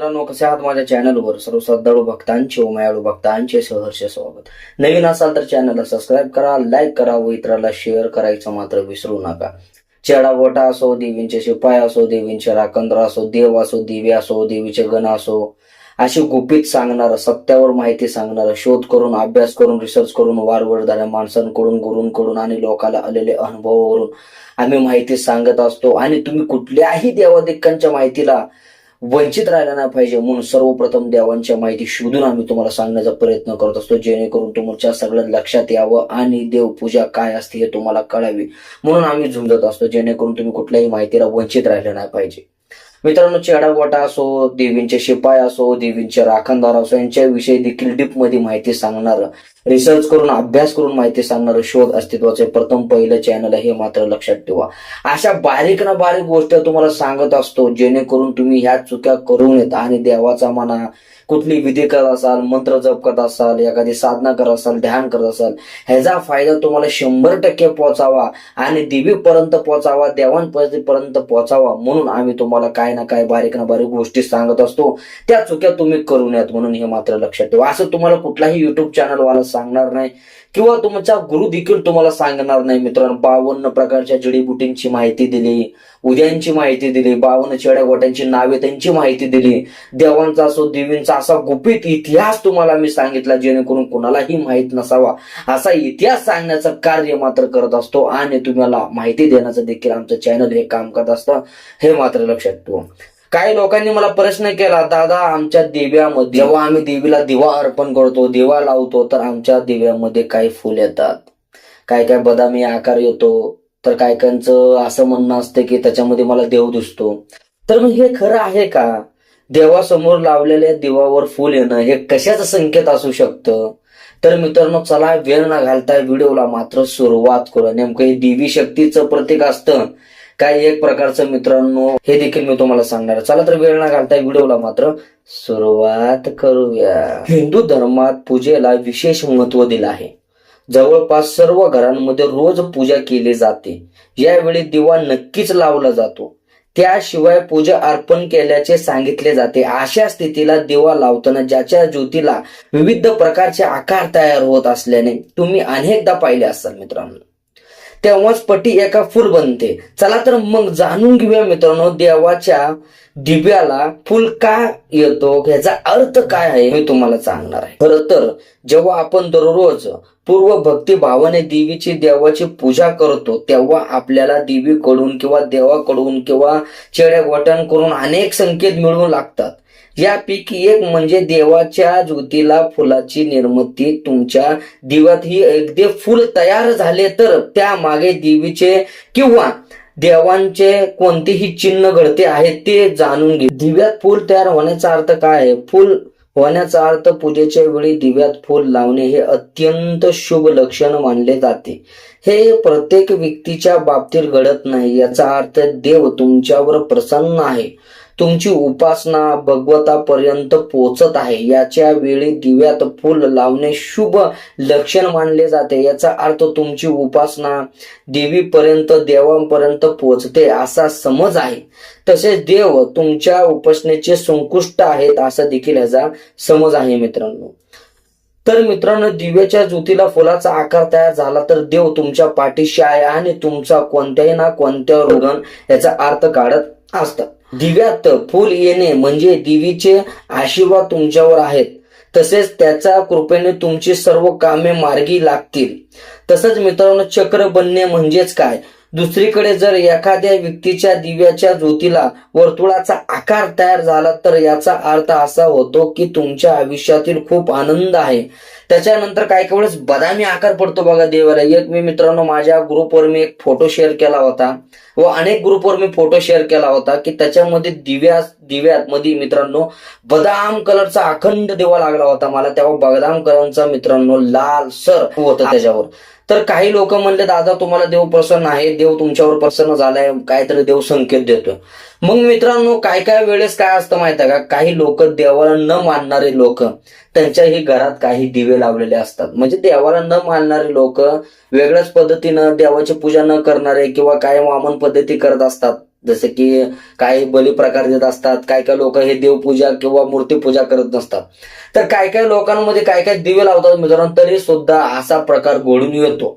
मित्रांनो कसे आहात माझ्या चॅनलवर सर्व श्रद्धाळू भक्तांचे व भक्तांचे सहर्ष स्वागत. नवीन असाल तर चॅनलला सबस्क्राईब करा लाईक करा व इतराला शेअर करायचं मात्र विसरू नका. चेडा असो देवींचे शिपाय असो देवींचे राखंद्र असो देव असो दिवे असो देवीचे गण असो अशी गुपित सांगणार सत्यावर माहिती सांगणार शोध करून अभ्यास करून रिसर्च करून वारवडदाऱ्या माणसांकडून गुरूंकडून आणि लोकाला आलेले अनुभवावरून आम्ही माहिती सांगत असतो. आणि तुम्ही कुठल्याही देवादिकांच्या माहितीला वंचित राहिला नाही पाहिजे म्हणून सर्वप्रथम देवांच्या माहिती शोधून आम्ही तुम्हाला सांगण्याचा प्रयत्न करत असतो. जेणेकरून तुमच्या सगळं लक्षात यावं आणि देवपूजा काय असते हे तुम्हाला कळावी म्हणून आम्ही झुंजत असतो. जेणेकरून तुम्ही कुठल्याही माहितीला वंचित राहिलं नाही पाहिजे. मित्रांनो चेडागोटा असो देवींचे शिपाय असो देवींचे राखणदार असो यांच्याविषयी देखील डीपमध्ये माहिती सांगणार रिसर्च करून अभ्यास करून माहिती सांगणारं शोध अस्तित्वाचे प्रथम पहिलं चॅनल हे मात्र लक्षात ठेवा. अशा बारीक ना बारीक गोष्ट तुम्हाला सांगत असतो जेणेकरून तुम्ही ह्या चुक्या करू नयेत आणि देवाचा म्हणा कुठली विधी करत असाल मंत्र जप करत असाल एखादी साधना करत असाल ध्यान करत असाल ह्याचा फायदा तुम्हाला शंभर टक्के पोहोचावा आणि देवीपर्यंत पोहोचावा देवांपर्यंत पोहोचावा म्हणून आम्ही तुम्हाला काय ना काय बारीक ना बारीक गोष्टी सांगत असतो. त्या चुक्या तुम्ही करू नयेत म्हणून हे मात्र लक्षात ठेवा. असं तुम्हाला कुठलाही युट्यूब चॅनलवाला सांगणार नाही. किंवा तुमचा गुरु देखील तुम्हाला सांगणार नाही मित्रांनो. बावन्न प्रकारच्या जडीबुटींची माहिती दिली उद्यांची माहिती दिली बावन्न चेड्यागोट्यांची नावे त्यांची माहिती दिली. देवांचा असो देवींचा असा गुपित इतिहास तुम्हाला मी सांगितला जेणेकरून कुणालाही माहीत नसावा. असा इतिहास सांगण्याचं कार्य मात्र करत असतो आणि तुम्हाला माहिती देण्याचं देखील आमचं चॅनल हे काम करत असतं. हे मात्र लक्षात ठेवा. काही लोकांनी मला प्रश्न केला दादा आमच्या दिव्यामध्ये जेव्हा आम्ही देवीला दिवा अर्पण करतो दिवा लावतो तर आमच्या दिव्यामध्ये काही फुल येतात. काय काय बदामी आकार येतो तर काय कायचं असं म्हणणं असतं की त्याच्यामध्ये मला देव दिसतो. तर मग हे खरं आहे का? देवासमोर लावलेल्या दिवावर फुल येणं हे कशाचं संकेत असू शकतं? तर मित्रांनो चला वेळ न घालता व्हिडिओला मात्र सुरुवात करू नेमकं हे देवी शक्तीचं प्रतीक असतं. काय एक प्रकारचं मित्रांनो हे देखील मी तुम्हाला सांगणार. चला तर वेळ न घालता व्हिडिओला मात्र सुरुवात करूया. हिंदू धर्मात पूजेला विशेष महत्त्व दिलं आहे. जवळपास सर्व घरांमध्ये रोज पूजा केली जाते. यावेळी दिवा नक्कीच लावला जातो. त्याशिवाय पूजा अर्पण केल्याचे सांगितले जाते. अशा स्थितीला दिवा लावताना ज्याच्या ज्योतीला विविध प्रकारचे आकार तयार होत असल्याने तुम्ही अनेकदा पाहिले असाल मित्रांनो. तेव्हाच पटी एका फुल बनते. चला तर मग जाणून घेऊया मित्रांनो देवाच्या दिव्याला फुल का येतो? ह्याचा अर्थ काय आहे मी तुम्हाला सांगणार आहे. खरं तर जेव्हा आपण दररोज पूर्व भक्ती भावाने देवीची देवाची पूजा करतो तेव्हा आपल्याला देवीकडून किंवा देवाकडून किंवा चेड्या करून अनेक संकेत मिळवून लागतात. यापैकी एक म्हणजे देवाच्या ज्योतीला फुलाची निर्मिती. तुमच्या दिव्यात ही एकदे फुल तयार झाले तर त्यामागे देवीचे किंवा देवांचे कोणतेही चिन्ह घडते आहे ते जाणून घे. दिव्यात फुल तयार होण्याचा अर्थ काय? आहे फुल होण्याचा अर्थ पूजेच्या वेळी दिव्यात फुल लावणे हे अत्यंत शुभ लक्षण मानले जाते. हे प्रत्येक व्यक्तीच्या बाबतीत घडत नाही. याचा अर्थ देव तुमच्यावर प्रसन्न आहे. तुमची उपासना भगवतापर्यंत पोहोचत आहे. याच्या वेळी दिव्यात फुल लावणे शुभ लक्षण मानले जाते. याचा अर्थ तुमची उपासना देवीपर्यंत देवांपर्यंत पोहोचते असा समज आहे. तसेच देव तुमच्या उपासनेचे संकुष्ट आहेत असा देखील याचा समज आहे मित्रांनो. तर मित्रांनो दिव्याच्या ज्योतीला फुलाचा आकार तयार झाला तर देव तुमच्या पाठीशी आहे आणि तुमचा कोणत्याही ना कोणत्या रुग्ण याचा अर्थ काढत असतात. दिव्यात फुल येणे म्हणजे देवीचे आशीर्वाद तुमच्यावर आहेत. तसेच त्याच्या कृपेने तुमची सर्व कामे मार्गी लागतील. तसंच मित्रांनो चक्र बनणे म्हणजेच काय? दुसरीकडे जर एखाद्या व्यक्तीच्या दिव्याच्या ज्योतीला वर्तुळाचा आकार तयार झाला तर याचा अर्थ असा होतो की तुमच्या आयुष्यातील खूप आनंद आहे. त्याच्यानंतर काही काही वेळेस बदामी आकार पडतो बघा देवाला. एक मी मित्रांनो माझ्या ग्रुपवर मी एक फोटो शेअर केला होता. व अनेक ग्रुपवर मी फोटो शेअर केला होता की त्याच्यामध्ये दिव्या दिव्यात मध्ये मित्रांनो बदाम कलरचा अखंड देवा लागला होता मला. तेव्हा बदाम कलरचा मित्रांनो लाल सर होता त्याच्यावर. तर काही लोक म्हणले दादा तुम्हाला देव प्रसन्न आहे. देव तुमच्यावर प्रसन्न झालाय. काहीतरी देव संकेत देतोय. मग मित्रांनो काय काय वेळेस काय असतं माहिती आहे का? काही लोक देवाला न मानणारे लोक त्यांच्याही घरात काही दिवे लावलेले असतात. म्हणजे देवाला न मानणारे लोक वेगळ्याच पद्धतीनं देवाची पूजा न करणारे किंवा काय वामन पद्धती करत असतात. जसे की काही बली प्रकार देत असतात काय काय लोक हे देवपूजा किंवा मूर्तीपूजा करत नसतात. तर काय काय लोकांमध्ये काय काय दिवे लावतात मित्रांनो तरी सुद्धा असा प्रकार घडून येतो.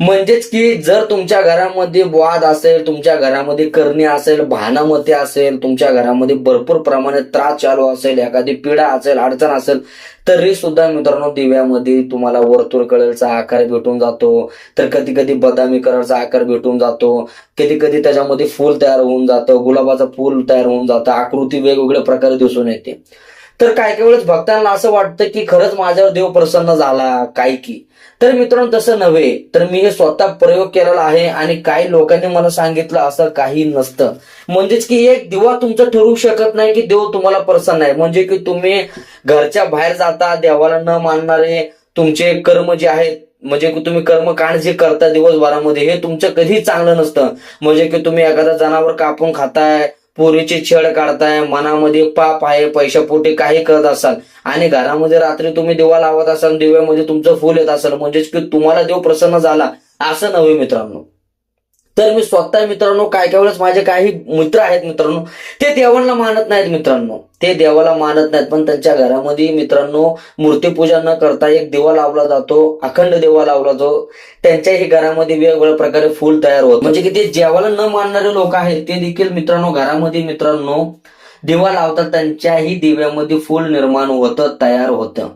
म्हणजेच की जर तुमच्या घरामध्ये वाद असेल तुमच्या घरामध्ये करणी असेल भानामते असेल तुमच्या घरामध्ये भरपूर प्रमाणात त्रास चालू असेल एखादी पिढा असेल अडचण असेल तरी सुद्धा मित्रांनो दिव्यामध्ये तुम्हाला वर्तुळ कळलचा आकार भेटून जातो. तर कधी कधी बदामी कलरचा आकार भेटून जातो. कधी कधी त्याच्यामध्ये फूल तयार होऊन जातं गुलाबाचं फूल तयार होऊन जातं आकृती वेगवेगळ्या प्रकारे दिसून येते. तर काही काही वेळेस भक्तांना असं वाटतं की खरंच माझ्यावर देव प्रसन्न झाला काय की. तर मित्रांनो तसं नव्हे तर मी हे स्वतः प्रयोग केलेला आहे आणि काही लोकांनी मला सांगितलं असं काही नसतं. म्हणजेच की एक दिवा तुमचं ठरवू शकत नाही की देव तुम्हाला प्रसन्न आहे. म्हणजे की तुम्ही घरच्या बाहेर जाता देवाला न मानणारे तुमचे कर्म जे आहेत म्हणजे की तुम्ही कर्मकांड जे करता दिवसभरामध्ये हे तुमचं कधी चांगलं नसतं. म्हणजे की तुम्ही एखादा जनावर कापून खाताय पोरीची छळ काढताय मनामध्ये पाप आहे पैशापोटी काही करत असाल आणि घरामध्ये रात्री तुम्ही दिवा लावत असाल दिव्यामध्ये तुमचं फुल येत असाल म्हणजेच की तुम्हाला देव प्रसन्न झाला असं नव्हे मित्रांनो. तर मी स्वतः मित्रांनो काय काय वेळेस माझे काही मित्र आहेत मित्रांनो ते देवाला मानत नाहीत मित्रांनो. ते देवाला मानत नाहीत पण त्यांच्या घरामध्ये मित्रांनो मूर्तीपूजा न करता एक दिवा लावला जातो अखंड दिवा लावला जातो. त्यांच्याही घरामध्ये वेगवेगळ्या प्रकारे फुल तयार होत म्हणजे की ते देवाला न मानणारे लोक आहेत ते देखील मित्रांनो घरामध्ये मित्रांनो दिवा लावतात त्यांच्याही दिव्यामध्ये फुल निर्माण होतं तयार होतं.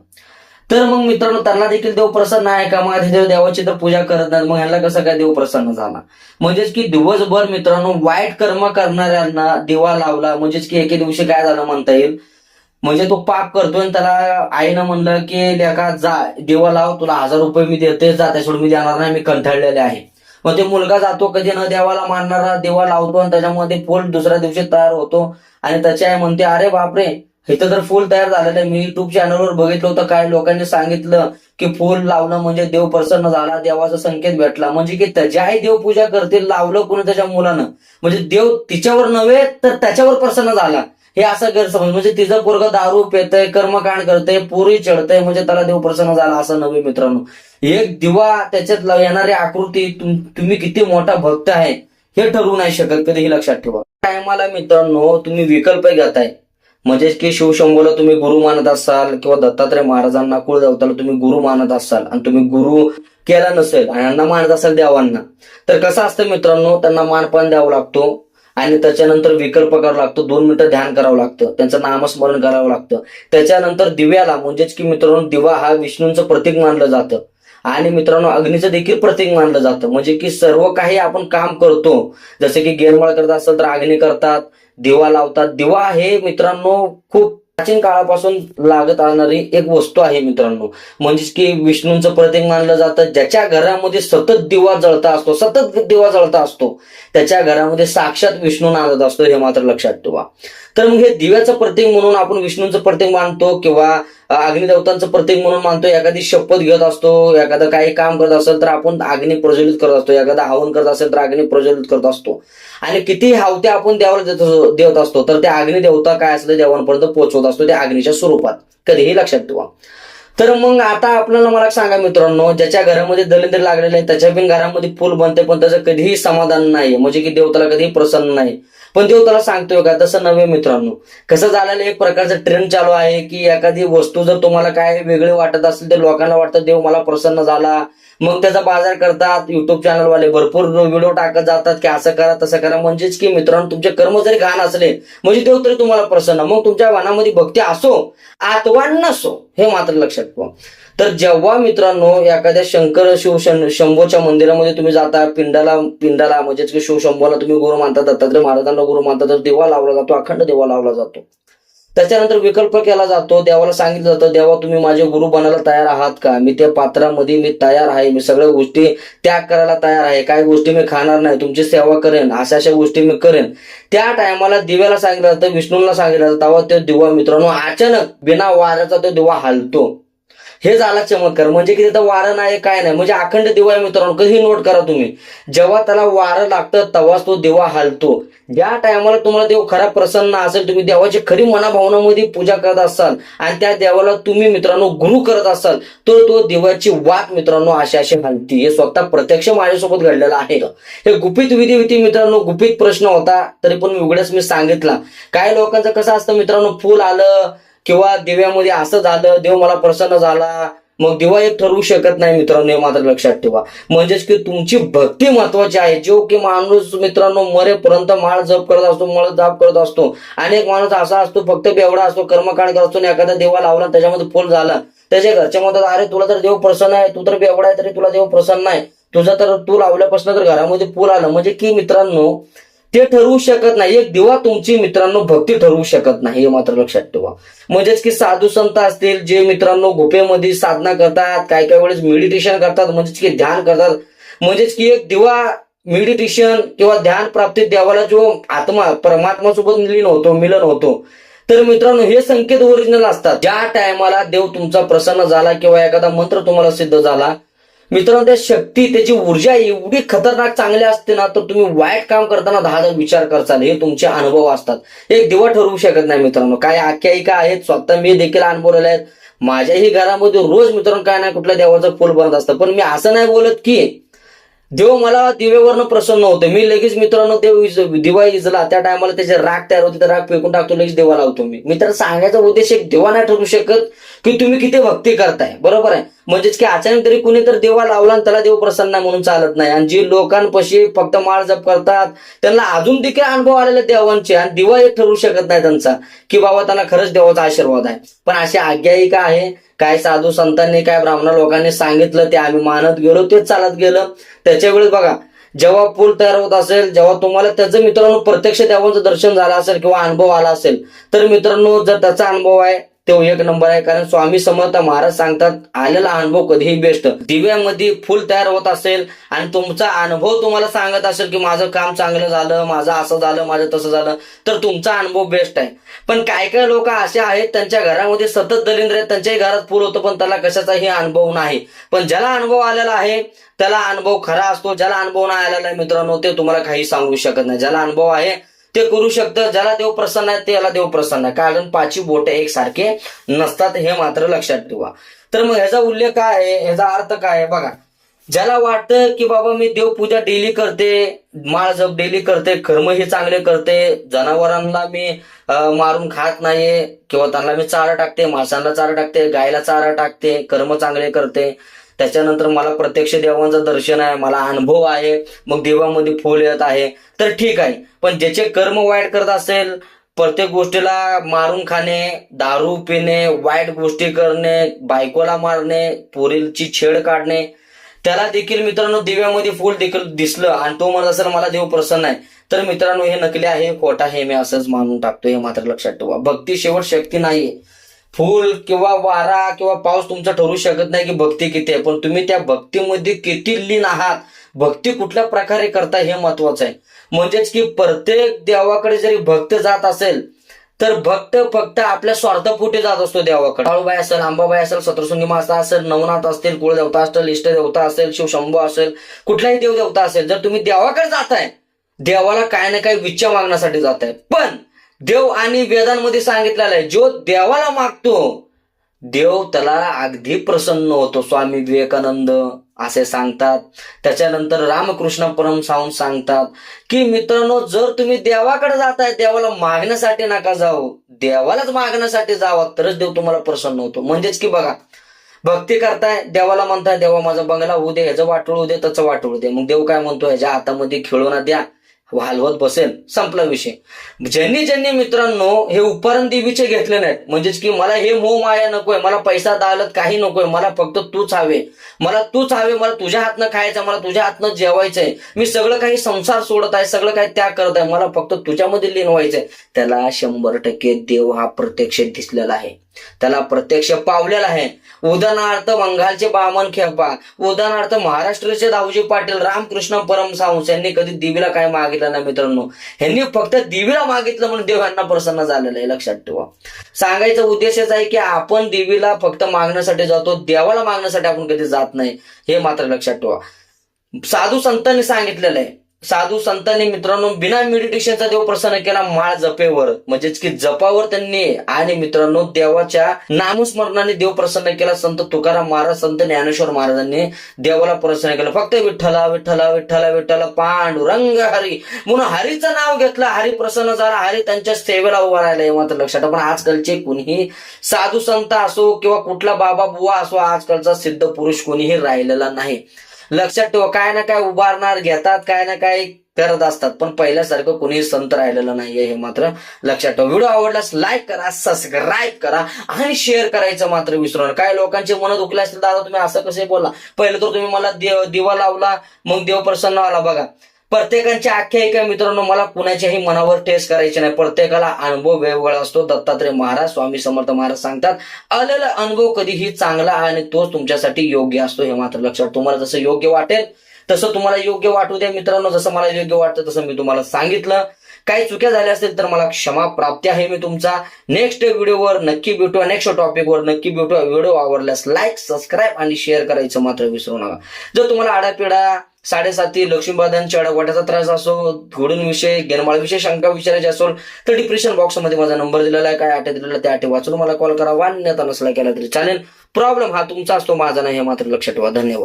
तर मग मित्रांनो त्यांना देखील देव प्रसन्न आहे का? मग देव देवाची तर पूजा करत नाही मग यांना कसं काय देव प्रसन्न झाला? म्हणजेच की दिवसभर मित्रांनो वाईट कर्म करणाऱ्यांना दिवा लावला. म्हणजेच की एके दिवशी काय झालं म्हणता येईल? म्हणजे तो पाप करतोय आणि त्याला आईनं म्हणलं की लेखा जा दिवा लाव तुला हजार रुपये मी देते जा त्याच्यावर मी देणार नाही मी कंठाळलेले आहे. मग ते मुलगा जातो कधी न देवाला मानणारा दिवा लावतो आणि त्याच्यामध्ये फुल दुसऱ्या दिवशी तयार होतो. आणि त्याची आई म्हणते अरे बापरे इथं तर फुल तयार झालेलं मी युट्यूब चॅनलवर बघितलं होतं. काय लोकांनी सांगितलं की फुल लावणं म्हणजे देव प्रसन्न झाला देवाचा संकेत भेटला. म्हणजे की त्याच्याही देवपूजा करतील लावलं कोणी त्याच्या मुलानं. म्हणजे देव तिच्यावर नव्हे तर त्याच्यावर प्रसन्न झाला. हे असं गैरसमज. म्हणजे तिचं पोरग दारू पेतय कर्मकांड करतय पोरी चढतय म्हणजे त्याला देव प्रसन्न झाला असं नव्हे मित्रांनो. एक दिवा त्याच्यात येणारी आकृती तुम्ही किती मोठा भक्त आहे हे ठरवू नाही शकत. कधीही लक्षात ठेवा. टायमाला मित्रांनो तुम्ही विकल्प घेताय. म्हणजेच की शिवशंभूला तुम्ही गुरु मानत असाल किंवा दत्तात्रय महाराजांना कुळदेवताला तुम्ही गुरु मानत असाल आणि तुम्ही गुरु केला नसेल आणि यांना मानत असाल देवांना तर कसं असतं मित्रांनो त्यांना मानपान द्यावं लागतो आणि त्याच्यानंतर विकल्प करावा लागतो दोन मिनिटं ध्यान करावं लागतं त्यांचं नामस्मरण करावं लागतं. त्याच्यानंतर दिव्याला म्हणजेच की मित्रांनो दिवा हा विष्णूंचं प्रतीक मानलं जातं. आणि मित्रांनो अग्नीचं देखील प्रतीक मानलं जातं. म्हणजे की सर्व काही आपण काम करतो. जसे की गेरमाळ करत असेल तर अग्नी करतात दिवा लावतात. दिवा हे मित्रांनो खूप प्राचीन काळापासून लागत असणारी एक वस्तू आहे मित्रांनो. म्हणजेच की विष्णूंचं प्रतीक मानलं जातं. ज्याच्या घरामध्ये सतत दिवा जळता असतो सतत दिवा जळता असतो त्याच्या घरामध्ये साक्षात विष्णू नांदत असतो हे मात्र लक्षात ठेवा. तर मग हे दिव्याचं प्रतीक म्हणून आपण विष्णूंचं प्रतीक मानतो किंवा अग्निदेवतांचं प्रतीक म्हणून मानतो. एखादी शपथ घेत असतो एखादं काही काम करत असेल तर आपण अग्नी प्रज्वलित करत असतो. एखादा हवन करत असेल तर अग्नी प्रज्वलित करत असतो. आणि किती हावते आपण देवाला देत असतो- देत असतो तर त्या अग्निदेवता काय असतं? देवांपर्यंत पोहोचवत असतो त्या अग्नीच्या स्वरूपात. कधीही लक्षात ठेवा. तर मग आता आपल्याला मला सांगा मित्रांनो ज्याच्या घरामध्ये दलिंद्र लागलेले आहे त्याच्या पण घरामध्ये फुल बनते पण त्याचं कधीही समाधान नाही. म्हणजे की देवताला कधीही प्रसन्न नाही. पण देव त्याला सांगतोय का तसं नव्हे मित्रांनो. कसं झालेलं एक प्रकारचं ट्रेंड चालू आहे की एखादी वस्तू जर तुम्हाला काय वेगळे वाटत असेल तर लोकांना वाटतं देव मला प्रसन्न झाला. मग त्याचा बाजार करतात युट्यूब चॅनलवाले भरपूर व्हिडिओ टाकत जातात की असं करा तसं करा. म्हणजेच की मित्रांनो तुमचे कर्म जरी घाण असले म्हणजे देव तरी तुम्हाला प्रसन्न. मग तुमच्या मनामध्ये भक्ती असो अथवा नसो हे मात्र लक्षात ठेवा. तर जेव्हा मित्रांनो एखाद्या शंकर शिव शंभोच्या शंभूच्या मंदिरामध्ये तुम्ही जाता पिंडाला पिंडाला म्हणजेच की शिवशंभूला तुम्ही गुरु मानता दत्तात्रय महाराजांना गुरु मानता तर दिवा लावला जातो अखंड दिवा लावला जातो. त्याच्यानंतर विकल्प केला जातो देवाला सांगितलं जातं देवा तुम्ही माझे गुरु बनायला तयार आहात का? मी त्या पात्रामध्ये मी तयार आहे मी सगळ्या गोष्टी त्याग करायला तयार आहे काही गोष्टी मी खाणार नाही तुमची सेवा करेन अशा अशा गोष्टी मी करेन. त्या टायमाला दिव्याला सांगितलं जातं विष्णूला सांगितलं जातं तेव्हा तो दिवा मित्रांनो अचानक बिना वाऱ्याचा तो दिवा हलतो. हे झाला चमत्कार. म्हणजे की तिथं वारं नाही काय नाही. म्हणजे अखंड दिवा आहे मित्रांनो. कधी नोट करा तुम्ही. जेव्हा त्याला वारं लागतं तेव्हाच तो दिवा हालतो. ज्या टायमाला तुम्हाला देव खरा प्रसन्न असेल. तुम्ही देवाची खरी मनाभावनामध्ये पूजा करत असाल आणि त्या देवाला तुम्ही मित्रांनो गुरु करत असाल तर तो देवाची वाट मित्रांनो अशी अशी हलती. हे स्वतः प्रत्यक्ष माझ्यासोबत घडलेलं आहे. हे गुपित विधी होती मित्रांनो गुपित प्रश्न होता तरी पण मी उघडच मी सांगितला. काही लोकांचं कसं असतं मित्रांनो फुल आलं किंवा दिव्यामध्ये असं झालं देव मला प्रसन्न झाला मग दिवा एक ठरवू शकत नाही मित्रांनो हे मात्र लक्षात ठेवा. म्हणजेच की तुमची भक्ती महत्वाची आहे. जो की माणूस मित्रांनो मरेपर्यंत माळ जप करत असतो मळ जाप करत असतो. अनेक माणूस असा असतो फक्त बेवडा असतो कर्मकांड करत असतो आणि एखादा देवा लावला त्याच्यामध्ये फुल झाला. त्याच्या घरच्या म्हणतात अरे तुला तर देव प्रसन्न आहे तू तर बेवडा आहे तरी तुला देव प्रसन्न आहे तुझा तर तू लावल्यापासून तर घरामध्ये पूल आलं. म्हणजे की मित्रांनो ते ठरवू शकत नाही. एक दिवा तुमची मित्रांनो भक्ती ठरवू शकत नाही हे मात्र लक्षात ठेवा. म्हणजेच की साधू संत असतील जे मित्रांनो गुफेमध्ये साधना करतात काय काय वेळेस मेडिटेशन करतात म्हणजेच की ध्यान करतात. म्हणजेच की एक दिवा मेडिटेशन किंवा ध्यान प्राप्तीत देवाला जो आत्मा परमात्मा सोबत मिलन होतो मिलन होतो. तर मित्रांनो हे संकेत ओरिजिनल असतात. ज्या टायमाला देव तुमचा प्रसन्न झाला किंवा एखादा मंत्र तुम्हाला सिद्ध झाला मित्रांनो त्या शक्ती त्याची ऊर्जा एवढी खतरनाक चांगली असते ना तर तुम्ही वाईट काम करताना दहा हजार विचार करचाल. हे तुमचे अनुभव असतात. एक दिवा ठरवू शकत नाही मित्रांनो. काय आख्यायिका आहेत स्वतः मी देखील अनुभवलेल्या आहेत. माझ्याही घरामध्ये रोज मित्रांनो काय नाही कुठल्या देवाचं फुल बनत असतं. पण मी असं नाही बोलत की देव मला दिवेवरनं प्रसन्न होतो. मी लगेच मित्रांनो देव दिवा इजला. त्या टायमाला त्याचे राग तयार होते तर राग फेकून टाकतो लगेच देवा लावतो मी. मित्र सांगायचा उद्देश एक देवा नाही ठरू शकत. की तुम्ही किती भक्ती करताय बरोबर आहे? म्हणजेच की अचानक तरी कुणी तर देवा लावला आणि त्याला देव प्रसन्न म्हणून चालत नाही. आणि जी लोकांपाशी फक्त माळ जप करतात त्यांना अजून देखील अनुभव आलेले देवांचे आणि दिवा एक ठरवू शकत नाही त्यांचा की बाबा त्यांना खरंच देवाचा आशीर्वाद आहे. पण अशी आज्ञायिका आहे? काय साधू संतांनी काय ब्राह्मण लोकांनी सांगितलं ते आम्ही मानत गेलो तेच चालत गेलं. त्याच्या वेळेस बघा जेव्हा पूल तयार होत असेल जेव्हा तुम्हाला त्याचं मित्रांनो प्रत्यक्ष देवांचं दर्शन झालं असेल किंवा अनुभव आला असेल तर मित्रांनो जर त्याचा अनुभव आहे तो एक नंबर आहे. कारण स्वामी समर्थ महाराज सांगतात आलेला अनुभव कधीही बेस्ट दिव्यामध्ये फुल तयार होत असेल आणि तुमचा अनुभव तुम्हाला सांगत असेल की माझं काम चांगलं झालं माझं असं झालं माझं तसं झालं तर तुमचा अनुभव बेस्ट आहे. पण काय काय लोक असे आहेत त्यांच्या घरामध्ये सतत दलिंद्र आहेत त्यांच्याही घरात फुल होतं पण त्याला कशाचाही अनुभव नाही. पण ज्याला अनुभव आलेला आहे त्याला अनुभव खरा असतो. ज्याला अनुभव नाही आलेला आहे मित्रांनो ते तुम्हाला काही सांगू शकत नाही. ज्याला अनुभव आहे ते करू शकतं. ज्याला देव प्रसन्न आहे त्याला देव प्रसन्न आहे. कारण पाचही बोट एकसारखे नसतात हे मात्र लक्षात ठेवा. तर मग ह्याचा उल्लेख काय आहे? ह्याचा अर्थ काय आहे? बघा. ज्याला वाटतं की बाबा मी देवपूजा डेली करते माळ जप डेली करते कर्म हे चांगले करते जनावरांना मी मारून खात नाहीये किंवा त्यांना मी चारा टाकते माणसांना चारा टाकते गायला चारा टाकते कर्म चांगले करते त्याच्यानंतर मला प्रत्यक्ष देवांचं दर्शन आहे मला अनुभव आहे मग देवामध्ये फुल येत आहे. तर ठीक आहे. पण ज्याचे कर्म वाईट करत असेल प्रत्येक गोष्टीला मारून खाणे दारू पिणे वाईट गोष्टी करणे बायकोला मारणे पोरीची छेड काढणे त्याला देखील मित्रांनो दिव्यामध्ये फुल देखील दिसलं आणि तो म्हणत असेल मला देव प्रसन्न आहे. तर मित्रांनो हे नकली आहे खोटा हे मी असंच मानून टाकतो हे मात्र लक्षात ठेवा. भक्ती शेवट शक्ती नाहीये. फुल किंवा वारा किंवा पाऊस तुमचा ठरू शकत नाही की भक्ती किती आहे. पण तुम्ही त्या भक्तीमध्ये किती लीन आहात? भक्ती कुठल्या प्रकारे करता हे महत्वाचं आहे. म्हणजेच की प्रत्येक देवाकडे जरी भक्त जात असेल तर भक्त फक्त आपल्या स्वार्थपोटी जात असतो देवाकडे. काळूबाई असेल अंबाबाई असेल सत्रसुंगी माता असेल नवनाथ असतील कुळदेवता असेल इष्टदेवता असेल शिवशंभू असेल कुठलाही देवदेवता असेल जर तुम्ही देवाकडे जाताय देवाला काय ना काय विच्छा मागण्यासाठी जात आहे पण देव आणि वेदांमध्ये सांगितलेलं आहे जो देवाला मागतो देव त्याला अगदी प्रसन्न होतो. स्वामी विवेकानंद असे सांगतात. त्याच्यानंतर रामकृष्ण परम साहून सांगतात की मित्रांनो जर तुम्ही देवाकडे जाताय देवाला मागण्यासाठी नका जाऊ. देवालाच मागण्यासाठी जावा तरच देव तुम्हाला प्रसन्न होतो. म्हणजेच की बघा भक्ती करताय देवाला म्हणताय देवा माझा बंगला होऊ दे ह्याचं वाटोळ होऊ दे त्याचं वाटोळ दे. मग देव काय म्हणतो ह्याच्या हातामध्ये खेळून द्या हलवत बसेल संपला विषय. ज्यांनी ज्यांनी मित्रांनो हे उपरण देवीचे घेतले नाहीत म्हणजेच की मला हे मोह माया नकोय मला पैसा दालत काही नकोय मला फक्त तूच हवे. मला तूच हवे मला तुझ्या हातनं खायचं मला तुझ्या हातनं जेवायचंय. मी सगळं काही संसार सोडत आहे सगळं काही त्याग करत आहे मला फक्त तुझ्यामध्ये लीन व्हायचंय त्याला शंभर टक्के देव हा प्रत्यक्ष दिसलेला आहे. त्याला प्रत्यक्ष पावलेला आहे. उदाहरणार्थ बंगालचे बामन खेपा उदाहरणार्थ महाराष्ट्राचे दाऊजी पाटील रामकृष्ण परमसांस यांनी कधी देवीला काय मागितलं नाही मित्रांनो? ह्यांनी फक्त देवीला मागितलं म्हणून देव यांना प्रसन्न झालेलं आहे. लक्षात ठेवा. सांगायचा उद्देशच आहे की आपण देवीला फक्त मागण्यासाठी जातो देवाला मागण्यासाठी आपण कधी जात नाही. हे मात्र लक्षात ठेवा. साधू संतांनी सांगितलेलं आहे. साधू संतांनी मित्रांनो बिना मेडिटेशनचा देव प्रसन्न केला माळ जपेवर. म्हणजेच की जपावर त्यांनी आणि मित्रांनो देवाच्या नामस्मरणाने देव प्रसन्न केला. संत तुकाराम महाराज संत ज्ञानेश्वर महाराजांनी देवाला प्रसन्न केलं. फक्त विठ्ठला विठ्ठला विठ्ठला विठ्ठला पांडुरंग हरी. म्हणून हरीचं नाव घेतलं. हरी प्रसन्न झाला. हरी त्यांच्या सेवेला उभा राहिला. मात्र लक्षात पण आजकालचे कुणीही साधू संत असो किंवा कुठला बाबा बुवा असो आजकालचा सिद्ध पुरुष कोणीही राहिलेला नाही. लक्षात ठेवा काय ना काय उभारणार घेतात काय ना काय करत असतात. पण पहिल्यासारखं कोणी संत राहिलेलं नाहीये हे मात्र लक्षात ठेवा. व्हिडिओ आवडल्यास लाईक करा सबस्क्राईब करा आणि शेअर करायचं मात्र विसरू नका. काय लोकांचे मन दुखले असतील दादा तुम्ही असं कसे बोला पहिलं तर तुम्ही मला देव दिवा लावला मग देव प्रसन्न आला बघा. प्रत्येकांच्या आख्यायिका मित्रांनो मला कुणाच्याही मनावर टेस्ट करायचे नाही. प्रत्येकाला अनुभव वेगवेगळा असतो. दत्तात्रय महाराज स्वामी समर्थ महाराज सांगतात आलेला अनुभव कधीही चांगला आणि तोच तुमच्यासाठी योग्य असतो. हे मात्र लक्षात तुम्हाला जसं योग्य वाटेल तसं तुम्हाला योग्य वाटू द्या मित्रांनो. जसं मला योग्य वाटतं तसं मी तुम्हाला सांगितलं. काही चुक्या झाल्या असतील तर मला क्षमा प्राप्ती आहे मी तुमचा. नेक्स्ट व्हिडिओवर नक्की भेटू नेक्स्ट टॉपिकवर नक्की भेटू व्हिडिओ आवडल्यास लाईक सबस्क्राईब आणि शेअर करायचं मात्र विसरू नका. जर तुम्हाला आडापिडा साडेसाती लक्ष्मीबादन चढवाट्याचा त्रास असो घोडून विषय गेनमाळ विषय शंका विचारायची असेल तर डिप्रेशन बॉक्समध्ये माझा नंबर दिलेला आहे. काय आटे दिलेला त्या आटे वाचून मला कॉल करा. वान्यता नसला केला तरी चालेल. प्रॉब्लेम हा तुमचा असतो माझा नाही हे मात्र लक्षात ठेवा. धन्यवाद.